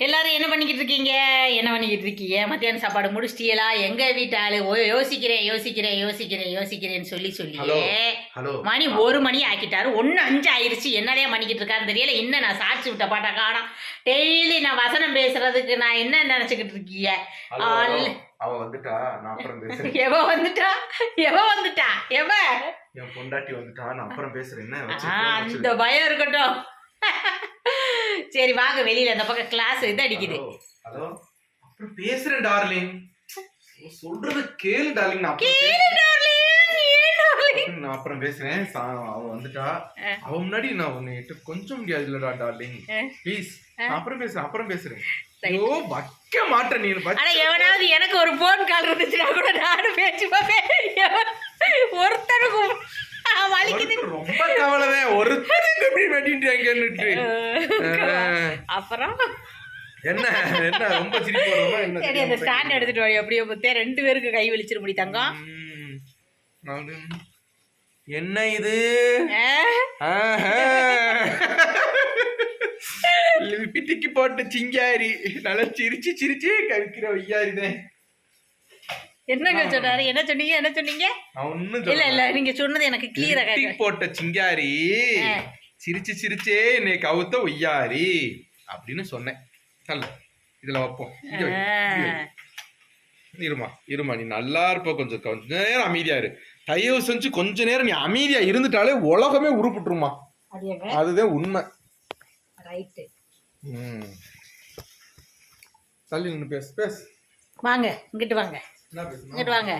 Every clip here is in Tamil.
எல்லாரும் என்ன பண்ணிக்கிட்டு இருக்கீங்க? என்ன பண்ணிக்கிட்டு இருக்கீங்க? மத்தியான சாப்பாடு முடிச்சிட்டீங்களா எங்க வீட்டாளு? யோசிக்கிறேன் யோசிக்கிறேன் யோசிக்கிறேன் யோசிக்கிறேன்னு சொல்லி சொல்லியே. மணி ஒரு மணி ஆக்கிட்டாரு. ஒன்று அஞ்சு ஆயிருச்சு. என்னதே பண்ணிக்கிட்டு இருக்காருன்னு தெரியல. இன்னும் நான் சாட்சி விட்ட பாட்டை காணோம். டெய்லி நான் வசனம் பேசுறதுக்கு நான் என்ன நினச்சிக்கிட்டு இருக்கீங்க. அவ வந்துட்டா? நான் அப்புறம் பேசுறேன். எவ வந்துட்டா? எவ வந்துட்டா? எவ? என் பொண்டாட்டி வந்துட்டா? நான் அப்புறம் பேசுறேன். என்ன வச்சு ஆ, phone அந்த. பயம் இருக்கட்டும். சரி வாங்க வெளியில அந்த பக்கம் கிளாஸ் இது அடிக்குது ஹலோ அப்புறம் பேசுறேன் டார்லிங் சொல்றது கேளு டார்லிங் நான் கேளு? பேசுறேன். நான் அப்புறம் பேசுறேன் அவ வந்துட்டா. அவ முன்னாடி நான் உன்னை கொஞ்சம் முடியாது இல்லடா டார்லிங். ப்ளீஸ். அப்புறம் பேசுறேன் அப்புறம் பேசுறேன். ஐயோ வைக்க மாட்டேன் நீ ஆனா எவனாவது எனக்கு ஒரு போன் கால் இருந்துச்சுன்னா கூட நானும் பேச்சு பார்ப்பேன் எவன் ஒருத்தனுக்கு ஆ, வலிக்குது. ரொம்ப கவலைதான். ஒருத்தர் எப்படி வெட்டிட்டாங்கன்னுட்டு. அப்புறம்? என்ன? என்ன? ரொம்ப சிரிப்பு வருமா? என்ன சரி அந்த ஸ்டாண்ட் எடுத்துட்டு வாடி. அப்படியே முத்தே ரெண்டு பேருக்கு கை வலிச்சிட முடி தங்கம். என்ன இது. பிட்டிக்கு போட்ட சிங்காரி. நல்லா சிரிச்சு சிரிச்சு கவிக்கிற வையாரிதான் என்னங்க சொன்னாரு என்ன சொன்னீங்க? என்ன சொன்னீங்க? இல்ல இல்ல நீங்க சொன்னது எனக்கு கிளியரா போட்ட சிங்காரி. சிரிச்சு சிரிச்சே என்னை கவுத்த ஒய்யாரி அப்படின்னு சொன்னேன். நல்ல இதுல வைப்போம். இருமா இருமா நீ நல்லா இருப்ப கொஞ்சம் கொஞ்ச நேரம் அமைதியா இரு. தயவு செஞ்சு கொஞ்ச நேரம் நீ அமைதியா இருந்துட்டாலே உலகமே உருப்பிட்டுருமா. அதுதான் உண்மை. ரைட்டு ம். தள்ளி நின்று பேசு பேசு. வாங்க இங்கிட்டு வாங்க. என்ன இங்கிட்டு வாங்க.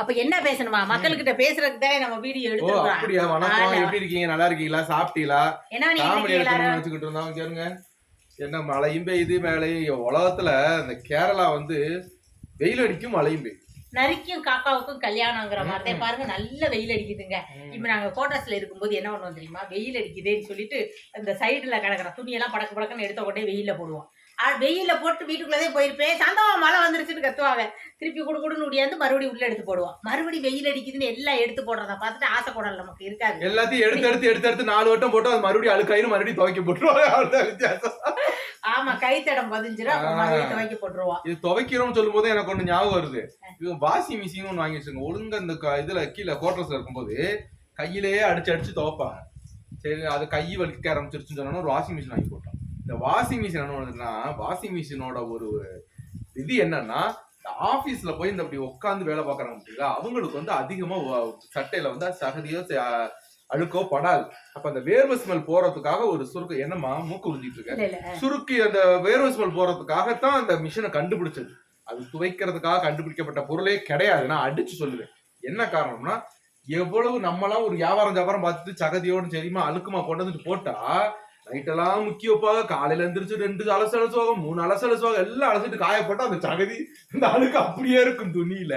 அப்ப என்ன பேசணுமா? மக்கள்கிட்ட பேசுறதுக்கு தானே நம்ம வீடியோ ஓ எடுத்துருக்கோம் அப்படியா? வணக்கம். எப்படி இருக்கீங்க? நல்லா இருக்கீங்களா? சாப்பிட்டீங்களா? என்ன காமெடி எடுக்கணும்னு எல்லாரும்? நினைச்சுக்கிட்டு இருந்தோம். கேளுங்க என்ன மழையும் பெய்யுது மேலையும் உலகத்துல இந்த கேரளா வந்து வெயில் அடிக்கும் மழையும் பெய்யும். நரிக்கும் காக்காவுக்கும் கல்யாணங்கிற மாதிரி பாருங்க. நல்ல வெயில் அடிக்குதுங்க. இப்ப நாங்க கோட்டர்ஸ்ல இருக்கும்போது என்ன பண்ணுவோம் தெரியுமா? வெயில் அடிக்குதேன்னு சொல்லிட்டு அந்த சைடுல கிடக்குற துணியெல்லாம் படக்கு படக்குன்னு எடுத்த கொண்டே வெயில்ல போடுவோம். ஆ, வெயில்ல போட்டு வீட்டுக்குள்ளதே போயிருப்பேன். சந்தோம் மழை வந்துருச்சுன்னு கத்துவாங்க. திருப்பி குடு குடுன்னு முடியாது மறுபடியும் உள்ள எடுத்து போடுவோம். மறுபடியும் வெயில் அடிக்குதுன்னு எல்லாம் எடுத்து போடுறத பார்த்துட்டு ஆசை குடல் நமக்கு. இருக்காது. எல்லாத்தையும் எடுத்து எடுத்து எடுத்து எடுத்து நாலு வட்டம் போட்டு அது மறுபடியும் அழுக்காயிரும் மறுபடியும் துவைக்க போட்டுருவாங்க ஆமா கைத்தடம் பதிஞ்சிரும். துவைக்க போட்டுருவோம். இது துவைக்கிறோம்னு சொல்லும் போது எனக்கு ஒண்ணு ஞாபகம் வருது. வாஷிங் மிஷின் ஒன்று வாங்கி வச்சுருங்க ஒழுங்கா இந்த இதுல கீழே குவார்டர்ஸ்ல இருக்கும்போது கையிலேயே அடிச்சு அடிச்சு துவைப்பாங்க. சரி அது கை வலிக்க ஆரம்பிச்சிருச்சுன்னு சொன்னா ஒரு வாஷிங் மிஷின் வாங்கி போட்டோம். இந்த வாஷிங் மிஷின் என்ன பண்ணுதுன்னா வாஷிங் மிஷினோட ஒரு இது என்னன்னா இந்த ஆபீஸ்ல போய் இந்த அப்படி உட்காந்து வேலை பார்க்கறாங்க பார்த்தீங்களா அவங்களுக்கு வந்து அதிகமா சட்டையில வந்து சகதியோ அழுக்கோ படாது. அப்ப அந்த வேர்வை ஸ்மெல் போறதுக்காக ஒரு சுருக்கு என்னம்மா மூக்கு உறிஞ்சிட்டு இருக்க? சுருக்கி அந்த வேர்வை ஸ்மெல் போறதுக்காகத்தான் அந்த மிஷினை கண்டுபிடிச்சது. அது துவைக்கிறதுக்காக கண்டுபிடிக்கப்பட்ட பொருளே கிடையாது. நான் அடிச்சு சொல்லுவேன். என்ன காரணம்னா எவ்வளவு நம்மளாம் ஒரு வியாபாரம் வியாபாரம் பார்த்துட்டு சகதியோடு சரிமா அழுக்குமா கொண்டு வந்துட்டு போட்டா நைட்டெல்லாம் முக்கிய வைப்பாங்க காலையில எந்திரிச்சு ரெண்டு அலசு அலசுவாங்க மூணு அலசு அலசுவாங்க எல்லாம் அலசிட்டு காய போட்டா அந்த சகதி அந்த அழுக்கு அப்படியே இருக்கும் துணியில.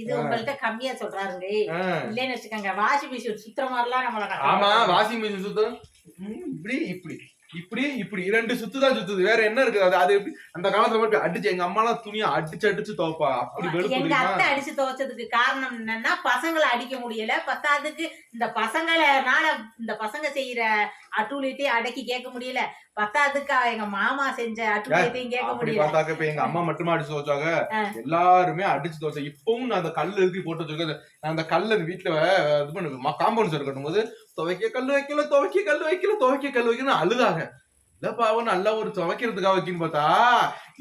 இது உங்கள்ட்ட கம்மியா சொல்றாருங்க. இல்லைன்னு வச்சுக்கோங்க வாஷிங் மிஷின் சுத்துற மாதிரிலாம் நம்மள ஆமா வாஷிங் மிஷின் சுத்தம் இப்படி இப்படி. இப்படி இப்படி ரெண்டு சுத்து தான் சுத்துது. வேற என்ன இருக்குது? அது அது எப்படி? அந்த காலத்துல மட்டும் அடிச்சு எங்க அம்மாலாம் துணியை அடிச்சு அடிச்சு துவைப்பா. அப்படி எங்க அத்தை அடிச்சு துவைச்சதுக்கு காரணம் என்னன்னா பசங்களை அடிக்க முடியல. பத்தாவதுக்கு இந்த பசங்களால இந்த பசங்க செய்யற அட்டூழியத்தையும் அடக்கி கேட்க முடியல. பத்தாவதுக்கு எங்க மாமா செஞ்ச அட்டூழியத்தையும் கேட்க முடியல. பார்த்தாக்க இப்ப எங்க அம்மா மட்டுமா அடிச்சு துவைச்சாங்க? ஆ. எல்லாருமே அடிச்சு துவைச்சா இப்பவும் நான் அந்த கல் எழுதி போட்டு வச்சிருக்கேன். நான் அந்த கல்ல அந்த வீட்டுல இது பண்ணு காம்பவுண்ட் சார் கட்டும் போது துவைக்க கல் வைக்கல துவைக்க கல் வைக்கல துவைக்க கல் வைக்கணும் அழுதாங்க. இல்ல பாவம் நல்லா ஒரு துவைக்கிறதுக்காக வைக்கணும் பார்த்தா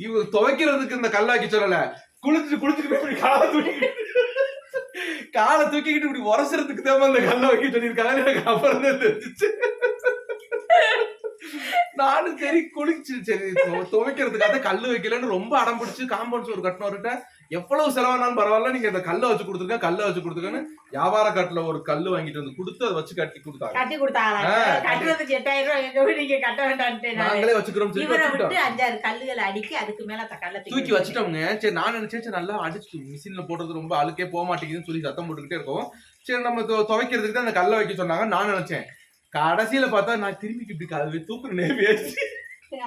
இவங்க துவைக்கிறதுக்கு இந்த கல் வைக்க சொல்லல. குளிச்சுட்டு குளிச்சுட்டு காலை தூக்கிக்கிட்டு காலை தூக்கிக்கிட்டு இப்படி உரசுறதுக்கு தான் அந்த கல்லை வைக்க சொல்லியிருக்காங்க எனக்கு அப்புறம் தான் தெரிஞ்சிச்சு. நானும் சரி குளிச்சு சரி துவ- துவைக்கிறதுக்காக கல்லு வைக்கலன்னு ரொம்ப அடம் பிடிச்சு காம்பவுண்ட் சோறு கட்டினவர்கிட்ட எவ்வளவு செலவானாலும் பரவாயில்ல நீங்க இந்த கல்லை வச்சு கொடுத்துருக்கேன் கல்லை வச்சு கொடுத்துருக்கேன்னு வியாபார காட்டுல ஒரு கல்லு வாங்கிட்டு வந்து கொடுத்து அதை வச்சு கட்டி கொடுத்தாங்க. கட்டி கொடுத்தாங்க. நாங்களே வச்சுக்கிறோம் அஞ்சாறு கல்லுகளை அடிக்கி அதுக்கு மேல கல்லை தூக்கி வச்சுட்டோங்க சரி நான் நினைச்சேன் நல்லா அடிச்சு மிஷின்ல போடுறது ரொம்ப அழுக்கே போக மாட்டேங்குதுன்னு சொல்லி சத்தம் போட்டுக்கிட்டே இருக்கோம். சரி நம்ம துவ- துவைக்கிறதுக்கு தான் அந்த கல்லை வைக்க சொன்னாங்க நான் நினைச்சேன். கடைசியில பார்த்தா நான் திரும்பி இப்படி கல்வி தூக்குறேனே பேசி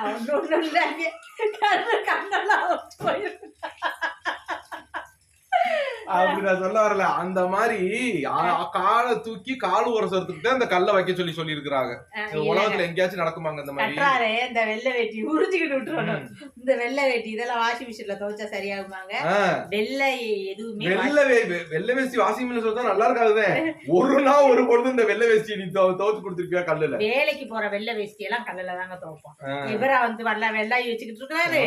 ஒண்ணும் ஒண்ணும் கண்ணெல்லாம் போயிருக்கு. அப்படி நான் சொல்ல வரல. அந்த மாதிரி காலை தூக்கி கால் உரசறதுக்கு தான் இந்த கல்லை வைக்க சொல்லி சொல்லி இருக்கிறாங்க உலகத்துல எங்கேயாச்சும் நடக்குமாங்க இந்த மாதிரி? இந்த வெள்ளை வேட்டி உறிஞ்சுக்கிட்டு விட்டுறணும். இந்த வெள்ளை வேட்டி இதெல்லாம் வாஷிங் மிஷின்ல துவைச்சா சரியாகுமாங்க? வெள்ளை எதுவுமே வெள்ளை வெள்ளை வேஷ்டி வாஷிங் மிஷின் சொல்றதா நல்லா இருக்காதுதே. ஒரு நாள் ஒரு பொழுது இந்த வெள்ளை வேஷ்டி நீ துவ- துவைச்சு கொடுத்துருப்பியா கல்லுல? வேலைக்கு போற வெள்ளை வேஷ்டி எல்லாம் கல்லுல தாங்க துவைப்போம். இவரா வந்து வெள்ளை வெள்ளாவி வச்சுக்கிட்டு இருக்காரு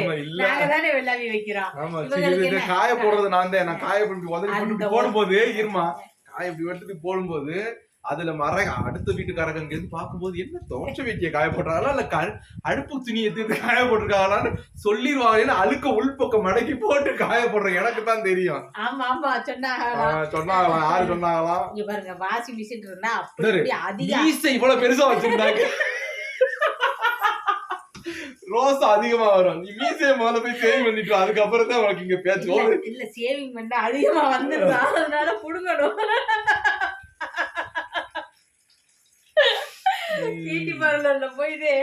நாங்க தானே வெள்ளாவி வைக்கிறோம்? காய போடுறது நான் தான். நான் காய உதவி போடும்போது இருமா காய இப்படி எடுத்துட்டு போடும்போது அதுல மர அடுத்த வீட்டுக்காரங்க இருந்து பார்க்கும்போது என்ன தோச்ச வைக்க காய போடுறாங்களா இல்ல க- அடுப்பு துணி எடுத்து காய போட்டிருக்காங்களான்னு சொல்லிடுவாங்க அழுக்க உள்பக்கம் மடக்கி போட்டு காய போடுறேன் எனக்கு தான் தெரியும். ஆமா ஆமா சொன்னாங்க ஆஹ் சொன்னாங்களாம் யாரு சொன்னாங்களாம் இங்க பாருங்க வாஷிங் மிஷின் இருந்தா மீசை இவ்வளவு பெருசா வச்சிருந்தாங்க. ரோஸ் அதிகமா வரும். நீ மீசையை முதல்ல போய் சேவ் பண்ணிட்டு. அதுக்கப்புறம் தான் உனக்கு இங்க பேச்சு இல்ல, சேவிங் பண்ணா அதிகமா வந்துருதா அதனால புடுங்கணும். பியூட்டி பார்லர்ல போயிட்டு.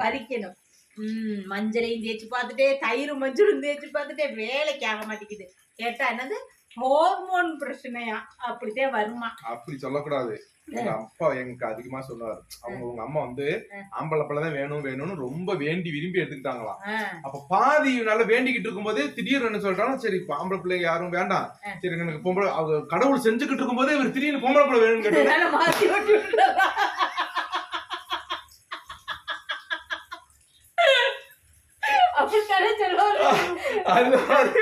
பறிக்கணும். ம் மஞ்சளையும் தேய்ச்சி பார்த்துட்டே தயிரும் மஞ்சளும் தேய்ச்சி பார்த்துட்டே வேலைக்கு ஆக மாட்டேங்குது. கேட்டா என்னது? ஹார்மோன் பிரச்சனையா? அப்படித்தான் வருமா? அப்படி சொல்லக்கூடாது. எங்க அப்பா எனக்கு அதிகமா சொல்லுவாரு. அவங்க உங்க அம்மா வந்து ஆம்பளை பிள்ளை தான் வேணும் வேணும்னு ரொம்ப வேண்டி விரும்பி எடுத்துக்கிட்டாங்களாம். அப்ப பாதி நல்லா வேண்டிக்கிட்டு இருக்கும்போதே திடீர்னு என்ன சொல்றாங்க சரி ஆம்பளை பிள்ளை யாரும் வேண்டாம். சரி எனக்கு பொம்பளை அவங்க கடவுள் செஞ்சுக்கிட்டு இருக்கும்போதே இவர் திடீர்னு பொம்பளை பிள்ளை வேணும்னு கேட்டு அதனால மாத்தி விட்டு விட்டுறதா. அப்படித்தானே அது மாதிரி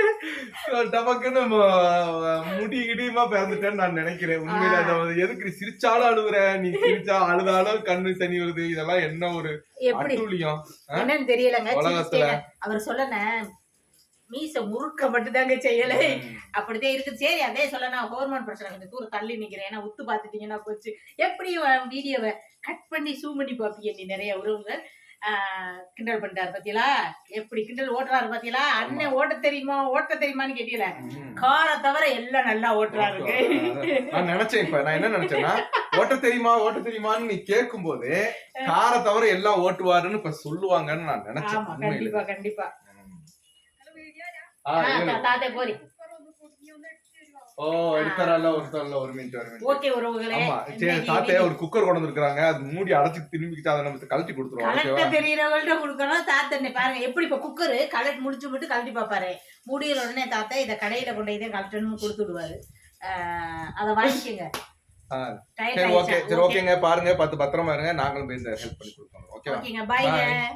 டபக்குன்னு ம- முடி கிடியுமா பிறந்துட்டேன்னு நான் நினைக்கிறேன். உண்மையில எதுக்கு சிரிச்சாலும் அழுகுற நீ சிரிச்சா அழுதாலும் கண்ணு தண்ணி வருது. இதெல்லாம் என்ன ஒரு அட்டூழியம்? என்னன்னு தெரியலங்க. உலகத்துல. அவர் சொல்லன மீச முறுக்க மட்டும்தாங்க செய்யல. அப்படித்தான் இருக்குது. சரி அதே சொல்ல நான் ஹோர்மோன் பிரச்சனை கொஞ்சம் தூரம் தள்ளி நிக்கிறேன். ஏன்னா உத்து பார்த்துட்டீங்கன்னா போச்சு. எப்படி வீடியோவை கட் பண்ணி சூம் பண்ணி பார்ப்பீங்க நீ நிறைய உறவுகள்? கிண்டல் பண்ணிட்டாரு பாத்தீங்களா? எப்படி கிண்டல் ஓட்டுறாரு பாத்தீங்களா? அண்ணன் ஓட்ட தெரியுமா? ஓட்ட தெரியுமான்னு கேட்டீங்களா. காரை தவிர எல்லாம் நல்லா ஓட்டுறாருங்க நான் நினைச்சேன் இப்ப. நான் என்ன நினைச்சேன்னா ஓட்ட தெரியுமா? ஓட்ட தெரியுமான்னு நீ கேட்கும் போது காரை தவிர எல்லாம் ஓட்டுவாருன்னு இப்ப சொல்லுவாங்கன்னு நான் நினைச்சேன். கண்டிப்பா கண்டிப்பா. தாத்தே போரி ஓ எடுத்தாரல்ல ஒருத்தர்ல ஒரு மினிட் ஒரு மினிட் ஓகே உறவுகளே. ஆமா சரி இன்னைக்கு தாத்தையா ஒரு குக்கர் கொண்டு வந்திருக்காங்க அது மூடி அடைச்சு திரும்பிக்கிட்டு அதை நம்ம கழட்டி கொடுத்துருவோம் ஓகேவா கலெக்டர் தெரியறவங்கள்ட்ட கொடுக்கணும். தாத்தனை பாருங்க எப்படி இப்ப குக்கரு கலெக்ட் முடிச்சு மட்டும் கழட்டி பாப்பாரு முடியிற உடனே தாத்தா இத கடையில கொண்டு இதை கலெக்டர்னு கொடுத்து விடுவாரு அதை வாங்கிக்கோங்க. சரி ஓகே? சரி. ஓகேங்க பாருங்க பார்த்து பத்திரமா இருங்க. நாங்களும் போய் ஹெல்ப் பண்ணி ஓகேங்க பாய்ங்க Bye.